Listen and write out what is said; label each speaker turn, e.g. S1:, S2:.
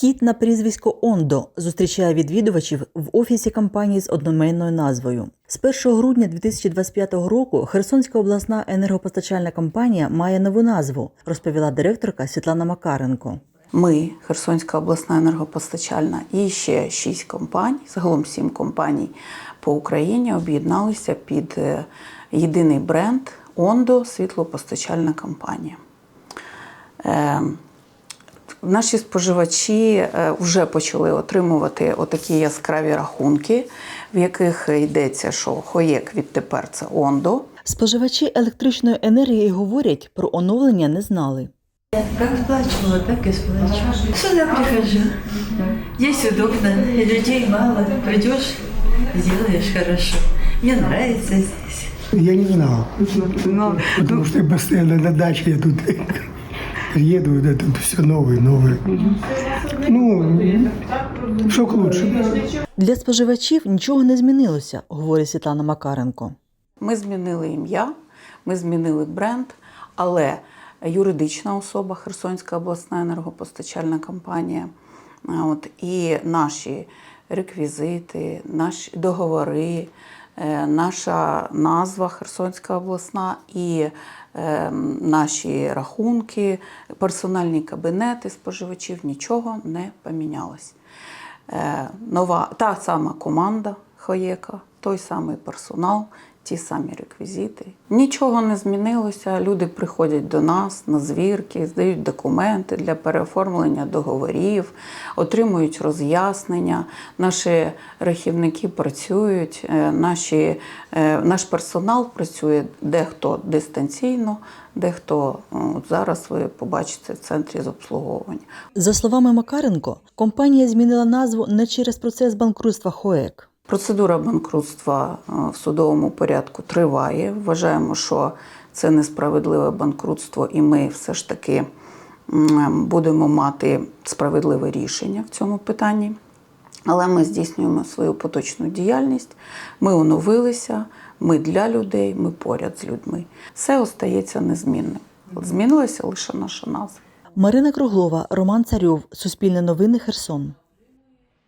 S1: Кіт на прізвисько Ондо зустрічає відвідувачів в офісі компанії з одноменною назвою. З 1 грудня 2025 року Херсонська обласна енергопостачальна компанія має нову назву, розповіла директорка Світлана Макаренко.
S2: Ми, Херсонська обласна енергопостачальна, і ще шість компаній, загалом сім компаній по Україні об'єдналися під е, єдиний бренд Ондо світлопостачальна компанія. Наші споживачі е, вже почали отримувати отакі яскраві рахунки, в яких йдеться, що хоєк відтепер це Ондо.
S1: Споживачі електричної енергії говорять, про оновлення не знали.
S3: Как сплачивала, так и сплачиваю. Сюда прихожу. Здесь удобно, людей мало. Придешь, сделаешь хорошо. Мне нравится здесь.
S4: Я не знал,
S3: Но
S4: потому что я постоянно на даче, я тут приеду, да, тут все новое, новое. Ну, что к лучшему.
S1: Для споживачів нічого не змінилося, говорить Світлана Макаренко.
S2: Ми змінили ім'я, ми змінили бренд, але юридична особа Херсонська обласна енергопостачальна компанія. От, і наші реквізити, наші договори, е, наша назва Херсонська обласна і наші рахунки, персональні кабінети споживачів нічого не помінялось. Е, Нова та сама команда Хоєка, той самий персонал, ті самі реквізити. Нічого не змінилося. Люди приходять до нас на звірки, здають документи для переоформлення договорів, отримують роз'яснення. Наші рахівники працюють, е, наші, е, наш персонал працює дехто дистанційно, дехто от зараз ви побачите в центрі з обслуговування.
S1: За словами Макаренко, компанія змінила назву не через процес банкрутства ХОЕК.
S2: Процедура банкрутства е, в судовому порядку триває. Вважаємо, що це несправедливе банкрутство, і ми все ж таки будемо мати справедливе рішення в цьому питанні. Але ми здійснюємо свою поточну діяльність. Ми оновилися, ми для людей, ми поряд з людьми. Все остається незмінним. Змінилася лише наша назва.
S1: Марина Круглова, Роман Царьов, Суспільне новини Херсон.